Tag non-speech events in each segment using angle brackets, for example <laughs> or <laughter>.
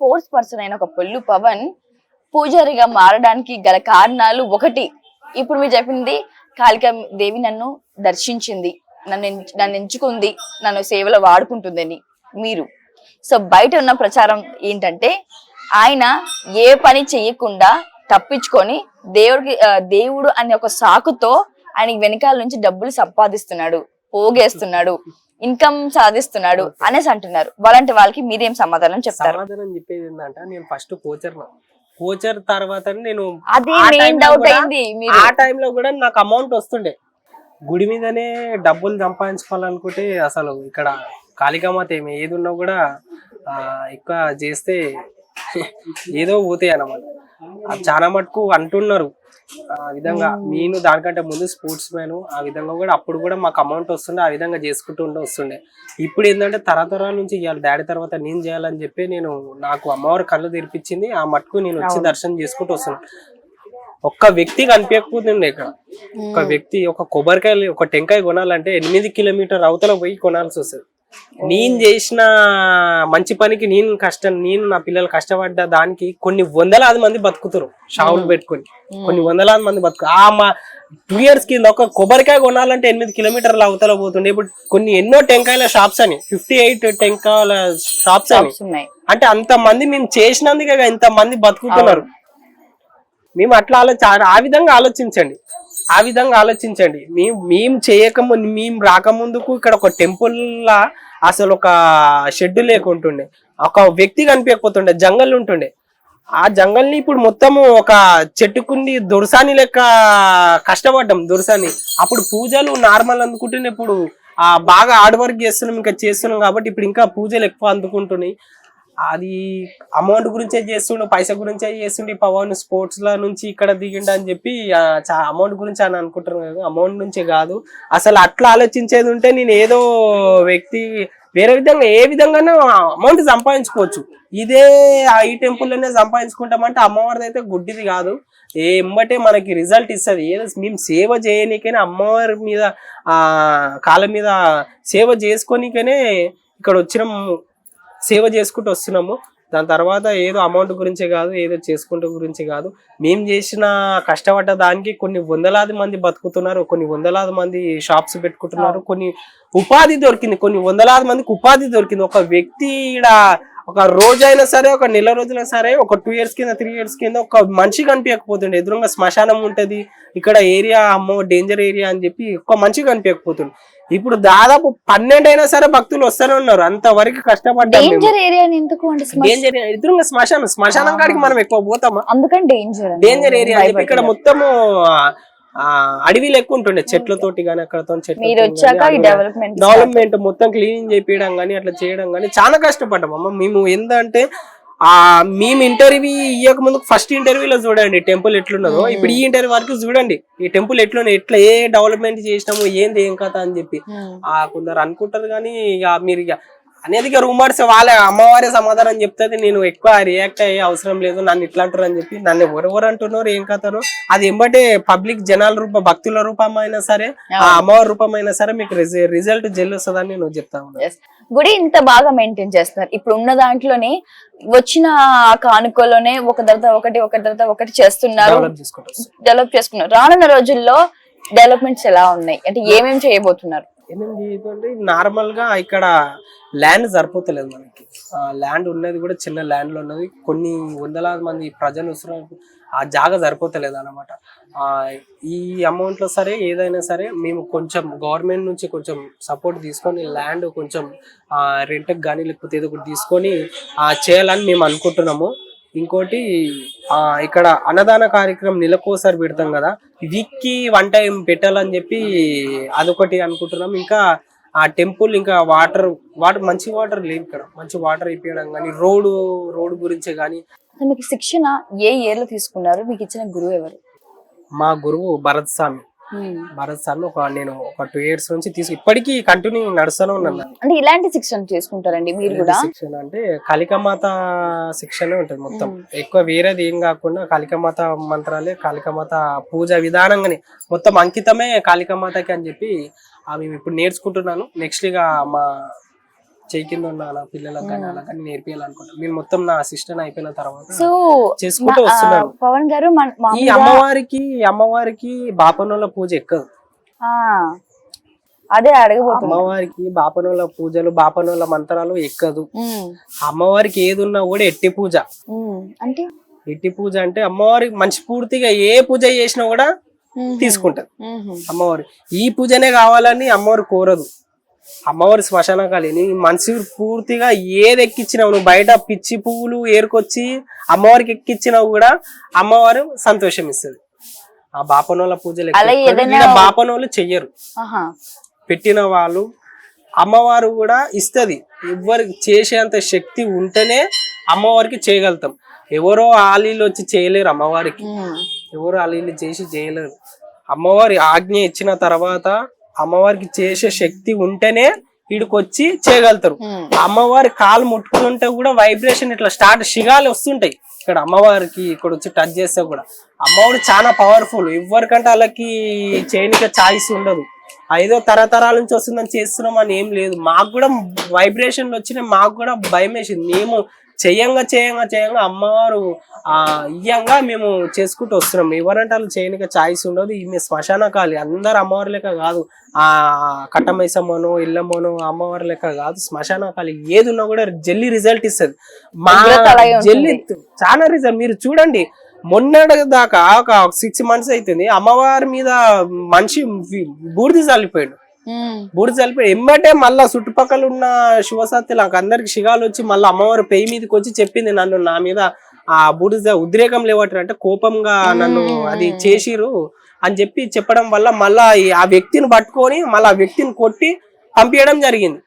Sports person అయిన ఒక పొల్లు పవన్ పూజారిగా మారడానికి గల కారణాలు ఒకటి. ఇప్పుడు మీరు చెప్పింది కాళిక దేవి నన్ను దర్శించింది. నన్ను నన్ను ఎంచుకుంది. నన్ను సేవలో వాడుకుంటుందని మీరు. సో బయట ఉన్న ప్రచారం ఏంటంటే ఆయన ఏ పని చేయకుండా తప్పించుకొని దేవుడికి దేవుడు అనే ఒక సాకుతో ఆయన వెనకాల నుంచి డబ్బులు సంపాదిస్తున్నాడు పోగేస్తున్నాడు. ఇన్కమ్ సాధిస్తున్నాడు అనేసి అంటున్నారు. వాళ్ళంటి వాళ్ళకి మీరేం సమాధానం చెప్తారు? సమాధానం చెప్పేది ఏంటంటే నేను ఫస్ట్ కోచర్ కోచర్ తర్వాత నేను అది ఆ మెయిన్ డౌట్ కూడా- అయింది మీరు. ఆ టైంలో కూడా నాకు అమౌంట్ వస్తుండే. గుడి మీదనే డబ్బులు సంపాదించుకోవాలనుకుంటే అసలు ఇక్కడ కాళికామాత ఏమి ఏది ఉన్నా కూడా ఎక్కువ చేస్తే <laughs> ఏదో పోతాయి అన్నమాట. చాలా మటుకు అంటున్నారు. ఆ విధంగా నేను దానికంటే ముందు స్పోర్ట్స్ మ్యాన్ ఆ విధంగా కూడా అప్పుడు కూడా మాకు అమౌంట్ వస్తుండే ఆ విధంగా చేసుకుంటూ ఉండే వస్తుండే. ఇప్పుడు ఏంటంటే తరతరాల నుంచి ఇవాళ డాడీ తర్వాత నేను చేయాలని చెప్పి నేను నాకు అమ్మవారి కళ్ళు తెరిపించింది ఆ మటుకు నేను వచ్చి దర్శనం చేసుకుంటూ వస్తున్నాను ఒక్క వ్యక్తి కనిపించకపోతుండే ఇక్కడ. ఒక వ్యక్తి ఒక కొబ్బరికాయ ఒక టెంకాయ కొనాలంటే ఎనిమిది కిలోమీటర్ అవతల పోయి కొనాల్సి వస్తుంది. నేను చేసిన మంచి పనికి నేను కష్టం నేను నా పిల్లలు కష్టపడ్డ దానికి కొన్ని వందలాది మంది బతుకుతారు షావులు పెట్టుకొని. కొన్ని వందలాది మంది బతుకు ఆ మా టూ ఇయర్స్ కింద ఒక కొబ్బరికాయ కొనాలంటే ఎనిమిది కిలోమీటర్ల అవతల పోతుండే. ఇప్పుడు కొన్ని ఎన్నో టెంకాయల షాప్స్ అని ఫిఫ్టీ ఎయిట్ టెంకాయల షాప్స్ అని. అంటే అంత మంది మేము చేసినందుకే ఇంత మంది బతుకుతున్నారు. మేము అట్లా ఆలోచ ఆ విధంగా ఆలోచించండి. ఆ విధంగా ఆలోచించండి. మేము మేము చేయకముందు మేము రాకముందుకు ఇక్కడ ఒక టెంపుల్ లా అసలు ఒక షెడ్ లేకుంటుండే. ఒక వ్యక్తి కనిపించకపోతుండే జంగల్ ఉంటుండే. ఆ జంగల్ని ఇప్పుడు మొత్తము ఒక చెట్టుకుంది దొరసాని లెక్క కష్టపడ్డాం దొరసాని. అప్పుడు పూజలు నార్మల్ అందుకుంటున్నప్పుడు ఇప్పుడు. ఆ బాగా హార్డ్ వర్క్ చేస్తున్నాం ఇంకా చేస్తున్నాం కాబట్టి ఇప్పుడు ఇంకా పూజలు ఎక్కువ అందుకుంటున్నాయి. అది అమౌంట్ గురించే చేస్తుండు పైసా గురించే చేస్తుండే పవన్ స్పోర్ట్స్ ల నుంచి ఇక్కడ దిగిండు అని చెప్పి అమౌంట్ గురించి అని అనుకుంటున్నాను కదా అమౌంట్ నుంచే కాదు. అసలు అట్లా ఆలోచించేది ఉంటే నేను ఏదో వ్యక్తి వేరే విధంగా ఏ విధంగానే అమౌంట్ సంపాదించుకోవచ్చు. ఇదే ఈ టెంపుల్లోనే సంపాదించుకుంటామంటే అమ్మవారిది అయితే గుడ్డిది కాదు. ఏ ఎంబటే మనకి రిజల్ట్ ఇస్తుంది. ఏదో మేము సేవ చేయనీకైనా అమ్మవారి మీద కాళ్ళ మీద సేవ చేసుకోనికనే ఇక్కడ వచ్చినాం సేవ చేసుకుంటూ వస్తున్నాము. దాని తర్వాత ఏదో అమౌంట్ గురించే కాదు ఏదో చేసుకుంటూ గురించి కాదు. మేము చేసిన కష్టపడ్డ దానికి కొన్ని వందలాది మంది బతుకుతున్నారు కొన్ని వందలాది మంది షాప్స్ పెట్టుకుంటున్నారు కొన్ని ఉపాధి దొరికింది కొన్ని వందలాది మందికి ఉపాధి దొరికింది. ఒక వ్యక్తి ఈడ ఒక రోజైనా సరే ఒక నెల రోజులైనా సరే ఒక టూ ఇయర్స్ కింద త్రీ ఇయర్స్ కింద ఒక మనిషి కనిపించకపోతుండే. ఎదురుగా శ్మశానం ఉంటది ఇక్కడ ఏరియా అమ్మో డేంజర్ ఏరియా అని చెప్పి ఒక మనిషి కనిపించకపోతుండే. ఇప్పుడు దాదాపు పన్నెండు అయినా సరే భక్తులు వస్తూనే ఉన్నారు. అంతవరకు కష్టపడ్డాం. డేంజర్ శ్మ- డేంజర్ ఎదురుగా శ్మశానం శ్మశానం కాడికి మనం ఎక్కువ పోతామా? అందుకని డేంజర్ డేంజర్ ఏరియా ఇక్కడ మొత్తము ఆ, అడవి లెక్క ఉంటుండే. చెట్లతోటి గానీ అక్కడతో ఈ డెవలప్మెంట్ మొత్తం క్లీనింగ్ చేపించడం కానీ అట్లా చేయడం కానీ చాలా కష్టపడ్డాం అమ్మ. మేము ఏందంటే ఆ మేము ఇంటర్వ్యూ ఇవ్వక ముందు ఫస్ట్ ఇంటర్వ్యూలో చూడండి టెంపుల్ ఎట్లున్నదో. ఇప్పుడు ఈ ఇంటర్వ్యూ వరకు చూడండి. ఈ టెంపుల్ ఎట్లున్నది ఎట్లా ఏ డెవలప్మెంట్ చేసినాము ఏంది ఏం కథ అని చెప్పి. ఆ కొందరు అనుకుంటారు కానీ మీరు అనేది రూమర్స్ వాళ్ళ. అమ్మవారే సమాధానం చెప్తుంది నేను ఎక్కువ రియాక్ట్ అయ్యే అవసరం లేదు. నన్ను ఇట్లా అంటారు అని చెప్పి నన్ను ఎవరెవరు అంటున్నారు ఏం కథను అది ఎంబటే పబ్లిక్ జనాల రూప భక్తుల రూపం అయినా సరే ఆ అమ్మవారి రూపం అయినా సరే మీకు రిజల్ట్ జెల్ వస్తుందని నేను చెప్తా ఉన్నాను. గుడి ఇంత బాగా మెయింటైన్ చేస్తున్నారు. ఇప్పుడు ఉన్న దాంట్లోనే వచ్చిన కానుకలోనే ఒక తర్వాత ఒకటి ఒక తర్వాత ఒకటి చేస్తున్నారు. డెవలప్ చేసుకున్నారు. రానున్న రోజుల్లో డెవలప్మెంట్స్ ఎలా ఉన్నాయి? అంటే ఏమేమి చేయబోతున్నారు? ఏమేమి చేయకండి నార్మల్గా ఇక్కడ ల్యాండ్ సరిపోతలేదు మనకి. ల్యాండ్ ఉన్నది కూడా చిన్న ల్యాండ్లో ఉన్నది. కొన్ని వందలాది మంది ప్రజలు వస్తున్నారు. ఆ జాగా సరిపోతలేదు అనమాట ఆ ఈ అమౌంట్లో సరే ఏదైనా సరే మేము కొంచెం గవర్నమెంట్ నుంచి కొంచెం సపోర్ట్ తీసుకొని ల్యాండ్ కొంచెం రెంట్కి కానీ లేకపోతే ఏదో ఒకటి తీసుకొని ఆ చేయాలని మేము అనుకుంటున్నాము. ఇంకోటి ఆ ఇక్కడ అన్నదాన కార్యక్రమం నెలకోసారి పెడతాం కదా. వీక్కి వన్ టైం పెట్టాలని చెప్పి అదొకటి అనుకుంటున్నాం. ఇంకా ఆ టెంపుల్ ఇంకా వాటర్ వాటర్ మంచి వాటర్ లేవు ఇక్కడ. మంచి వాటర్ ఇప్పించడం కానీ రోడ్డు రోడ్డు గురించే కానీ. మీకు శిక్షణ ఏ ఇయర్లో తీసుకున్నారు? మీకు ఇచ్చిన గురువు ఎవరు? మా గురువు భరత్ స్వామి. భరత్ స్వామి ఒక నేను ఒక టూ ఇయర్స్ నుంచి తీసుకు ఇప్పటికీ కంటిన్యూ నడుస్తూనే ఉన్నాను అంటే ఇలాంటి శిక్షణ చేసుకుంటారండి మీరు కూడా? శిక్షణ అంటే కాళికామాత శిక్షణ ఉంటుంది మొత్తం. ఎక్కువ వేరేది ఏం కాకుండా కాళికామాత మంత్రాలే కాళికామాత పూజ విధానంగానే మొత్తం అంకితమే కాళికామాతకి అని చెప్పి మేము ఇప్పుడు నేర్చుకుంటున్నాను. నెక్స్ట్ ఇక మా చేయి కింద ఉన్న నా పిల్లలకు కానీ అలా కానీ నేర్పియాలనుకుంటాను నేను మొత్తం నా అసిస్టెంట్ అయిపోయిన తర్వాత సో చేసుకుంటూ వస్తున్నాను పవన్ గారు ఈ అమ్మవారికి అమ్మవారికి బాపనోళ్ళ పూజ ఎక్కదు అదే అడగబోతున్నా. అమ్మవారికి బాపనోళ్ళ పూజలు బాపనోళ్ళ మంత్రాలు ఎక్కదు. అమ్మవారికి ఏది ఉన్నా కూడా ఎట్టి పూజ. అంటే? ఎట్టి పూజ అంటే అమ్మవారి మంచి పూర్తిగా ఏ పూజ చేసినా కూడా తీసుకుంటది. అమ్మవారి ఈ పూజనే కావాలని అమ్మవారు కోరదు. అమ్మవారి శ్మశాన కాలిని మనసు పూర్తిగా ఏది ఎక్కించినావు నువ్వు బయట పిచ్చి పువ్వులు ఏరుకొచ్చి అమ్మవారికి ఎక్కించినావు కూడా అమ్మవారు సంతోషం ఇస్తుంది. ఆ బాపనోళ్ళ పూజలు బాపనోళ్ళు చెయ్యరు. పెట్టిన వాళ్ళు అమ్మవారు కూడా ఇస్తది. ఎవరికి చేసేంత శక్తి ఉంటేనే అమ్మవారికి చేయగలుగుతాం. ఎవరో ఆలీలు వచ్చి చేయలేరు అమ్మవారికి. ఎవరు ఆలీలు చేసి చేయలేరు. అమ్మవారి ఆజ్ఞ ఇచ్చిన తర్వాత అమ్మవారికి చేసే శక్తి ఉంటేనే వీడికొచ్చి చేయగలుగుతారు. ఉమ్, అమ్మవారి కాలు ముట్టుకుని ఉంటే కూడా వైబ్రేషన్ ఇట్లా స్టార్ట్ షిగాలు వస్తుంటాయి. ఇక్కడ అమ్మవారికి ఇక్కడ వచ్చి టచ్ చేస్తే కూడా. అమ్మవారు చాలా పవర్ఫుల్ ఎవరికంటే వాళ్ళకి చేయనిక ఛాయిస్ ఉండదు. ఐదో తరతరాల నుంచి వస్తుందని చేస్తున్నాం అని ఏం లేదు. మాకు కూడా వైబ్రేషన్లు వచ్చినాయి మాకు కూడా భయం వేసింది మేము చేయంగా చేయంగా చేయంగా అమ్మవారు ఆ ఇయ్యంగా మేము చేసుకుంటూ వస్తున్నాం. ఎవరంటే వాళ్ళు చేయనిక ఛాయిస్ ఉండదు. ఈమె శ్మశాన కాలి అందరు అమ్మవారి లెక్క కాదు. ఆ కట్టమైసమ్మనో ఇల్లమ్మనో అమ్మవారి లెక్క కాదు. శ్మశాన కాలి ఏది ఉన్నా కూడా జల్లి రిజల్ట్ ఇస్తుంది. మా. జల్లి చాలా రిజల్ట్. మీరు చూడండి మొన్నటి దాకా ఒక సిక్స్ మంత్స్ అవుతుంది అమ్మవారి మీద మనిషి బూడిద చల్లిపోయాడు ఉమ్, బూడిద చల్లిపోయాడు ఎమ్మటే మళ్ళా చుట్టుపక్కల ఉన్న శివసత్తి నాకు అందరికి శిగాలు వచ్చి మళ్ళీ అమ్మవారి పెయి మీదకి వచ్చి చెప్పింది నన్ను నా మీద ఆ బూడిద ఉద్రేకం లేవట్రు అంటే కోపంగా నన్ను అది చేసిరు అని చెప్పి చెప్పడం వల్ల మళ్ళా ఆ వ్యక్తిని పట్టుకొని మళ్ళీ ఆ వ్యక్తిని కొట్టి పంపించడం జరిగింది.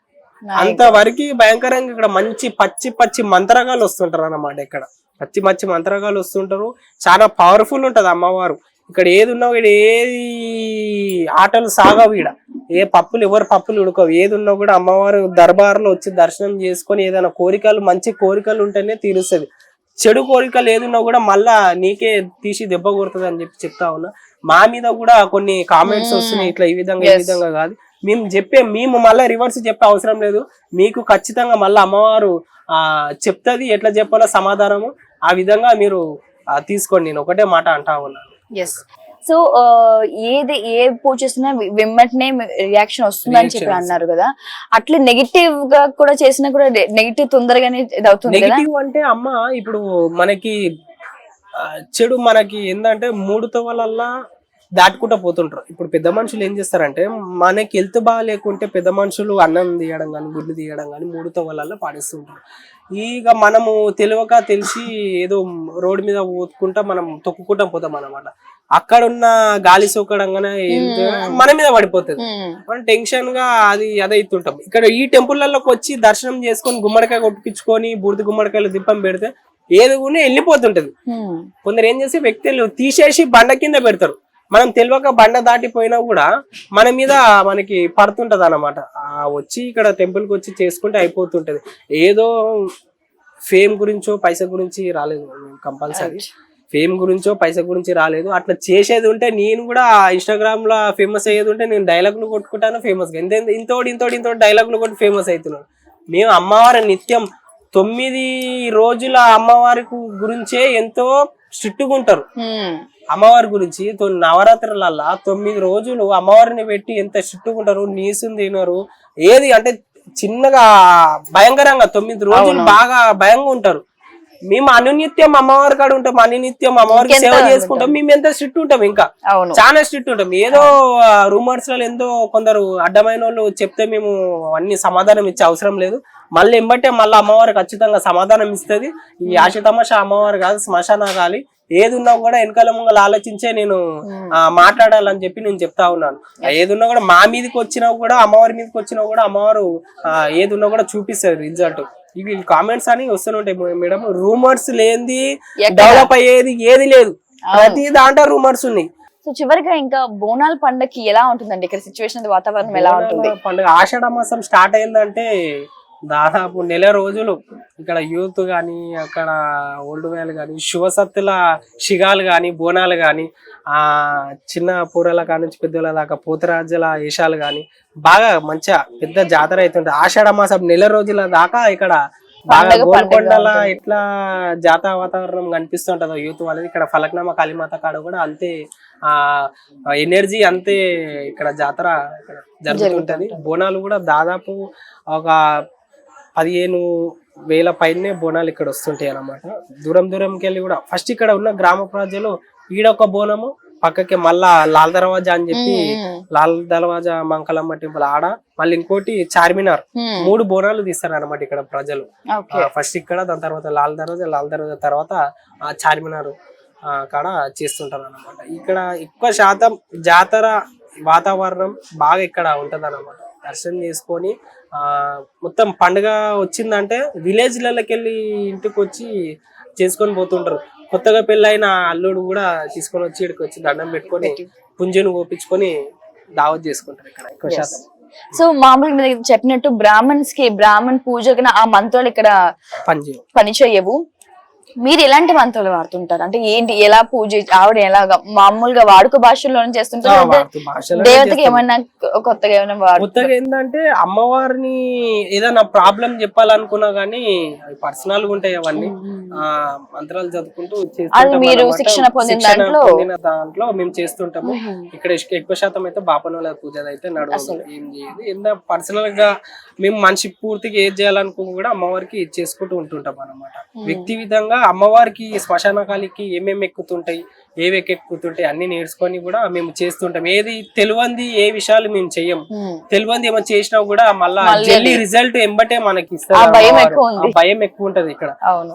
అంతవరకు భయంకరంగా ఇక్కడ మంచి పచ్చి పచ్చి మంత్రగాలు వస్తుంటారు అన్నమాట ఇక్కడ. పచ్చి పచ్చి మంత్రగాలు వస్తుంటారు. చాలా పవర్ఫుల్ ఉంటది అమ్మవారు. ఇక్కడ ఏది ఉన్నా కూడా ఏది ఆటలు సాగవు ఈడ. ఏ పప్పులు ఎవరు పప్పులు ఉడకవు. ఏది ఉన్నా కూడా అమ్మవారు దర్బార్లో వచ్చి దర్శనం చేసుకొని ఏదైనా కోరికలు మంచి కోరికలు ఉంటేనే తీరుస్తుంది. చెడు కోరికలు ఏదున్నా కూడా మళ్ళా నీకే తీసి దెబ్బ కొడుతుంది అని చెప్పి చెప్తా ఉన్నా. మా మీద కూడా కొన్ని కామెంట్స్ వస్తున్నాయి. ఇట్లా ఈ విధంగా ఈ విధంగా కాదు. మేము చెప్పే మేము మళ్ళీ రివర్స్ చెప్పే అవసరం లేదు. మీకు ఖచ్చితంగా మళ్ళీ అమ్మవారు ఆ చెప్తుంది. ఎట్లా చెప్పాలో సమాధానము ఆ విధంగా మీరు తీసుకోండి. నేను ఒకటే మాట అంటా ఉన్నాను. ఎస్ సో ఏది ఏ పూజ చేసినా వెంబటనే రియాక్షన్ వస్తుందని చెప్పి Reaction అన్నారు కదా. అట్లా నెగిటివ్గా కూడా చేసినా కూడా నెగిటివ్ తొందరగానే ఇది అవుతుంది నెగిటివ్ అంటే అమ్మ ఇప్పుడు మనకి చెడు మనకి ఏంటంటే మూడు తవ్వలల్లా దాటుకుంటూ పోతుంటారు ఇప్పుడు పెద్ద మనుషులు ఏం చేస్తారంటే మనకి హెల్త్ బాగా లేకుంటే పెద్ద మనుషులు అన్నం తీయడం కానీ గుడ్లు తీయడం కానీ మూడు తవ్వలల్లో పాడిస్తుంటారు ఇక మనము తెలియక తెలిసి ఏదో రోడ్డు మీద ఊతుకుంటా మనం తొక్కుకుంటా పోతాం అన్నమాట. అక్కడ ఉన్న గాలి సోకడంగానే మన మీద పడిపోతుంది. మనం టెన్షన్గా అది అదైతుంటాం ఇక్కడ ఈ టెంపుల్లోకి వచ్చి దర్శనం చేసుకొని గుమ్మడికాయ కొట్టించుకొని బూడిద గుమ్మడికాయలు దీపం పెడితే ఏది కూడా వెళ్ళిపోతుంటది. కొందరు ఏం చేసి వ్యక్తులు తీసేసి బండ కింద పెడతారు. మనం తెలియక బండ దాటిపోయినా కూడా మన మీద మనకి పడుతుంటది అనమాట వచ్చి ఇక్కడ టెంపుల్కి వచ్చి చేసుకుంటే అయిపోతుంటది. ఏదో ఫేమ్ గురించో పైసా గురించి రాలేదు కంపల్సరీ ఫేమ్ గురించో పైసా గురించి రాలేదు. అట్లా చేసేది ఉంటే నేను కూడా ఇన్స్టాగ్రామ్లో ఫేమస్ అయ్యేది ఉంటే నేను డైలాగులు కొట్టుకుంటాను ఫేమస్ ఇంత ఇంతోటి ఇంతోటి ఇంతోటి డైలాగులు కొట్టి ఫేమస్ అవుతున్నాను. మేము అమ్మవారి నిత్యం తొమ్మిది రోజుల అమ్మవారి గు- గురించే ఎంతో స్ట్రిక్ట్గా ఉంటారు. అమ్మవారి గురించి నవరాత్రులల్లా తొమ్మిది రోజులు అమ్మవారిని పెట్టి ఎంత స్ట్రిక్ట్గా ఉంటారు నీసుని తినరు ఏది అంటే చిన్నగా భయంకరంగా తొమ్మిది రోజులు బాగా భయంగా ఉంటారు. మేము అనునిత్యం అమ్మవారి కాడ ఉంటాం అనునిత్యం అమ్మవారికి సేవ చేసుకుంటాం మేము ఎంత స్ట్రిక్ట్ ఉంటాం ఇంకా. చాలా స్ట్రిక్ట్ ఉంటాం. ఏదో రూమర్స్లలో ఎంతో కొందరు అడ్డమైన వాళ్ళు చెప్తే మేము అన్ని సమాధానం ఇచ్చే అవసరం లేదు. మళ్ళీ ఎంబట్టే మళ్ళీ అమ్మవారు ఖచ్చితంగా సమాధానం ఇస్తుంది. ఈ ఆశ తమాషా అమ్మవారు కాదు శ్మశాన కాలి ఏది ఉన్నా కూడా వెనకాల ముంగలు ఆలోచించే నేను మాట్లాడాలని చెప్పి నేను చెప్తా ఉన్నాను. ఆ, ఏది ఉన్నా కూడా మా మీదకి వచ్చినా కూడా అమ్మవారి మీదకి వచ్చినా కూడా అమ్మవారు ఆ, ఏది ఉన్నా కూడా చూపిస్తారు రిజల్ట్. ఇవి కామెంట్స్ అని వస్తుంటాయి మేడం. రూమర్స్ లేనిది? డెవలప్ అయ్యేది ఏది లేదు. ప్రతి దాంట్లో రూమర్స్ ఉన్నాయి. సో చివరిగా ఇంకా బోనాల పండగకి ఎలా ఉంటుందండి? ఇక్కడ సిచ్యువేషన్ వాతావరణం ఎలా ఉంటుంది? పండుగ ఆషాఢ మాసం స్టార్ట్ అయిందంటే దాదాపు నెల రోజులు ఇక్కడ యూత్ కానీ అక్కడ ఓల్డ్ వేలు కానీ శివసత్తుల శిగాలు కానీ బోనాలు కానీ ఆ చిన్న పూరల కాడ నుంచి పెద్దల దాకా పూతరాజుల వేషాలు కానీ బాగా మంచిగా పెద్ద జాతర అవుతుంటది ఆషాఢ మాసం నెల రోజుల దాకా ఇక్కడ బాగా గోల్కొండల. ఇట్లా జాతర వాతావరణం కనిపిస్తుంటది యూత్ వాళ్ళది. ఇక్కడ ఫలక్నామా కాళీమాత కాడ కూడా అంతే ఆ ఎనర్జీ అంతే ఇక్కడ జాతర జరుగుతుంటది. బోనాలు కూడా దాదాపు ఒక పదిహేను వేల పైనే బోనాలు ఇక్కడ వస్తుంటాయి అన్నమాట. దూరం దూరంకి వెళ్ళి కూడా. ఫస్ట్ ఇక్కడ ఉన్న గ్రామ ప్రజలు ఈడొక బోనము పక్కకి మళ్ళా లాల్ దర్వాజా అని చెప్పి లాల్ దర్వాజా మంకలమ్మ టెంపుల్ ఆడ మళ్ళీ ఇంకోటి చార్మినార్. మూడు బోనాలు తీస్తారు అనమాట ఇక్కడ ప్రజలు. ఫస్ట్ ఇక్కడ దాని తర్వాత లాల్ దర్వాజా లాల్ దర్వాజా తర్వాత ఆ చార్మినార్ ఆ, కాడ చేస్తుంటారు అనమాట ఇక్కడ ఎక్కువ శాతం జాతర వాతావరణం బాగా ఇక్కడ ఉంటది అనమాట దర్శనం చేసుకొని ఆ మొత్తం పండుగ వచ్చిందంటే విలేజ్లకి వెళ్ళి ఇంటికి వచ్చి చేసుకొని పోతుంటారు. కొత్తగా పెళ్ళైన అల్లుడు కూడా తీసుకొని వచ్చి ఇక్కడికి వచ్చి దండం పెట్టుకొని పుంజను ఓపించుకొని దావత్ చేసుకుంటారు ఇక్కడ. ఎక్కువ శాతం. సో మామూలుగా మీరు చెప్పినట్టు బ్రాహ్మణ్స్కి బ్రాహ్మణ్ పూజకి ఆ మంత్రాలు ఇక్కడ పంజి పని చేయవు మీరు ఎలాంటి మంత్రాలు వాడుతుంటారు? అంటే ఏంటి? ఎలా పూజ ఆవిడ ఎలాగా మామూలుగా వాడుక భాషల్లోనే చేస్తుంటారు? దేవతకి ఏమైనా కొత్తగా ఏమైనా కొత్తగా ఏంటంటే అమ్మవారిని ఏదైనా ప్రాబ్లం చెప్పాలనుకున్నా గానీ పర్సనల్గా ఉంటాయి అవన్నీ. మంత్రాలు చదువుకుంటూ మీరు. శిక్షణ పొందిన దాంట్లో? దాంట్లో మేము చేస్తుంటాము. ఇక్కడ ఎక్కువ శాతం అయితే బాపనోళ్ళ పూజ అయితే నడవదు ఏం చేయదు. పర్సనల్గా మేము మనిషి పూర్తిగా ఏది చేయాలనుకో కూడా అమ్మవారికి చేసుకుంటూ ఉంటుంటాం అన్నమాట. వ్యక్తి విధంగా అమ్మవారికి శ్మశానకాలికి ఏమేమి ఎక్కుతుంటాయి ఏవి ఎక్కుతుంటాయి అన్ని నేర్చుకొని కూడా మేము చేస్తుంటాం. ఏది తెలియంది ఏ విషయాలు మేము చెయ్యము ఉమ్, తెలియంది ఏమో చేసినా కూడా మళ్ళా జల్లి రిజల్ట్ ఎంబటే మనకి ఇస్తారు భయం. ఎక్కువ ఉంటది ఇక్కడ.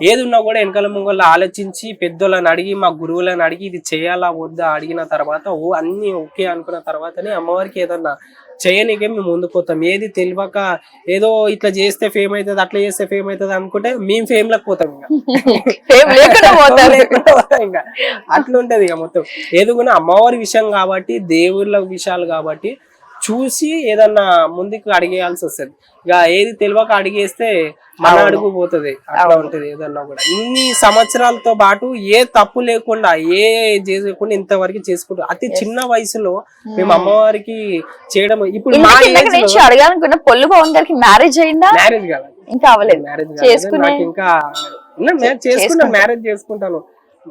ఏది ఉన్నా కూడా వెనకాల ముంగళ్ళు ఆలోచించి పెద్దోళ్ళని అడిగి మా గురువులను అడిగి ఇది చేయాలా వద్దా అడిగిన తర్వాత ఓ అన్ని ఓకే అనుకున్న తర్వాతనే అమ్మవారికి ఏదన్నా చేయనికే మేము ముందుకు పోతాం. ఏది తెలియక ఏదో ఇట్లా చేస్తే ఫేమ్ అవుతుంది అట్లా చేస్తే ఫేమ్ అవుతుంది అనుకుంటే మేము ఫేమ్లకు పోతాం ఇంకా. అట్లుంటది ఇక మొత్తం. ఏది కూడా అమ్మవారి విషయం కాబట్టి దేవుళ్ళ విషయాలు కాబట్టి చూసి ఏదన్నా ముందుకు అడిగేయాల్సి వస్తుంది. ఇక ఏది తెలియక అడిగేస్తే మన అడుగు పోతుంది. అట్లా ఉంటది ఏదన్నా కూడా. ఇన్ని సంవత్సరాలతో పాటు ఏ తప్పు లేకుండా ఏ చేయకుండా ఇంతవరకు చేసుకుంటూ అతి చిన్న వయసులో మేము అమ్మవారికి చేయడం ఇప్పుడు మా ఇంతకీ ఇందాక నుంచి అడగాలనుకున్న పొల్లు పవన్ గారికి మ్యారేజ్ అయిందా? మ్యారేజ్ కాదు. ఇంకా అవ్వలేదు. మ్యారేజ్ ఇంకా మ్యారేజ్ చేసుకున్నాను మ్యారేజ్ చేసుకుంటాను.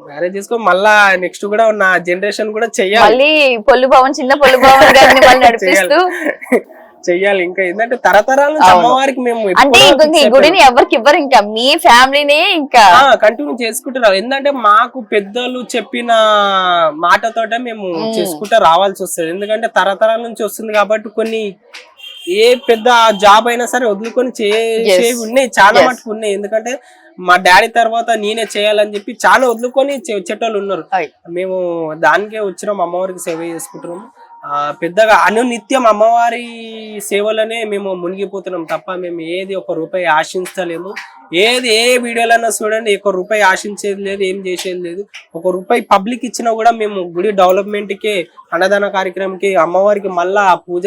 మ్యారేజ్ చేసుకొని మళ్ళా నెక్స్ట్ కూడా నా జనరేషన్ కూడా చెయ్యాలి. మళ్ళీ పొల్లు పవన్ చిన్న పొల్లు పవన్ గారిని మళ్ళీ <laughs> నడిపిస్తూ చెయ్యాలి. ఇంకా ఏంటంటే తరతరాల అమ్మవారికి మేము అంటే ఈ గుడిని ఎవరికి ఇవ్వరు ఇంకా మీ ఫ్యామిలీనే ఇంకా. కంటిన్యూ చేసుకుంటున్నాం ఎందుకంటే మాకు పెద్దలు చెప్పిన మాటతోటే మేము. చేసుకుంటూ రావాల్సి వస్తుంది. ఎందుకంటే తరతరాల నుంచి వస్తుంది కాబట్టి కొన్ని ఏ పెద్ద జాబ్ అయినా సరే వదులుకొని చేసేవి ఉన్నాయి చాలా మటుకు ఉన్నాయి. ఎందుకంటే మా డాడీ తర్వాత నేనే చేయాలని చెప్పి చాలా వదులుకొని చెట్టోళ్ళు ఉన్నారు. మేము దానికే వచ్చినాం. అమ్మవారికి సేవ చేసుకుంటున్నాం. ఆ పెద్దగా అనునిత్యం అమ్మవారి సేవలనే మేము మునిగిపోతున్నాం తప్ప మేము ఏది ఒక రూపాయి ఆశించలేము ఏది ఏ వీడియోలైనా చూడండి ఒక రూపాయి ఆశించేది లేదు ఏం చేసేది లేదు. ఒక రూపాయి పబ్లిక్ ఇచ్చినా కూడా మేము గుడి డెవలప్మెంట్కి అన్నదాన కార్యక్రమంకి అమ్మవారికి మళ్ళా పూజ